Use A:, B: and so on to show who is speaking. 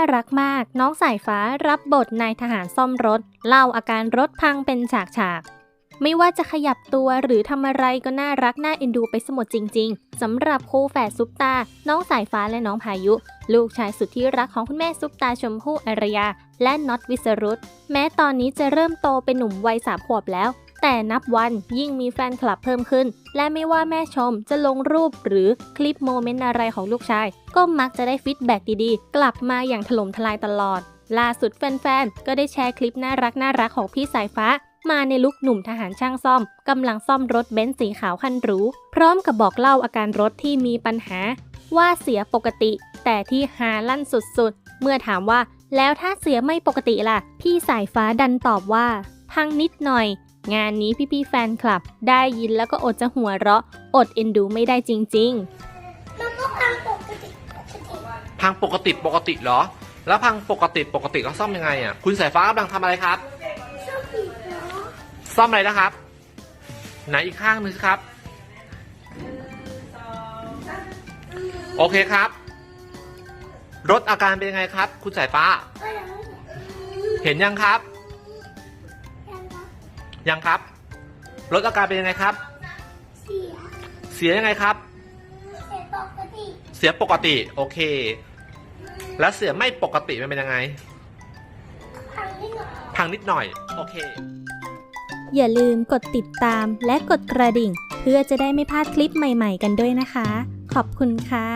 A: ารักมาก น้องสายฟ้ารับบทนายทหารซ่อมรถ เล่าอาการรถพังเป็นฉากๆไม่ว่าจะขยับตัวหรือทำอะไรก็น่ารักน่าเอ็นดูไปสมดจริง ๆสำหรับคู่แฝดซุปตา น้องสายฟ้าและน้องพายุ ลูกชายสุดที่รักของคุณแม่ซุปตาชมพู่อารยา และน็อตวิสรุตแม้ตอนนี้จะเริ่มโตเป็นหนุ่มวัยสามขวบแล้ว แต่นับวันยิ่งมีแฟนคลับเพิ่มขึ้น และไม่ว่าแม่ชมจะลงรูปหรือคลิปโมเมนต์อะไรของลูกชาย ก็มักจะได้ฟีดแบ็กดีๆ กลับมาอย่างถล่มทลายตลอด ล่าสุดแฟนๆ ก็ได้แชร์คลิปน่ารักน่ารักของพี่สายฟ้า มาในลุคหนุ่มทหารช่างซ่อมกำลังซ่อมรถเบนซ์สีขาวคันหรูพร้อมกับบอกเล่าอาการรถที่มีปัญหา ว่าเสียปกติ แต่ที่หาลั่นสุดๆ เมื่อถามว่าแล้วถ้าเสียไม่ปกติล่ะ พี่สายฟ้าดันตอบว่า พังนิดหน่อย งานนี้พี่ๆแฟนคลับ ได้ยินแล้วก็อดจะหัวเราะ อดเอ็นดูไม่ได้จริงๆ
B: มันก็พังปกติปกติ
C: พังปกติปกติเหรอ แล้วพังปกติปกติเขาซ่อมยังไงอะ คุณสายฟ้ากำลังทำอะไรครับ
B: ชอบผีเนาะ
C: ซ่อมอะไรนะครับ ไหนอีกข้างหนึงสิครับ โอเคครับ รถอาการเป็นยังไงครับ คุณสายฟ้า
B: ก็ยังไม่เห็น
C: เห็นยังครับ ยังครับ รถอาการเป็นยังไงครับ
B: เสีย
C: เสียยังไงครับ
B: เสียปกติ
C: เสียปกติโอเค แล้วเสียไม่ปกติมันเป็นยังไง
B: พังนิดหน่อย
C: พังนิดหน่อยโอเค
A: อย่าลืมกดติดตามและกดกระดิ่ง เพื่อจะได้ไม่พลาดคลิปใหม่ ๆ กันด้วยนะคะ ขอบคุณค่ะ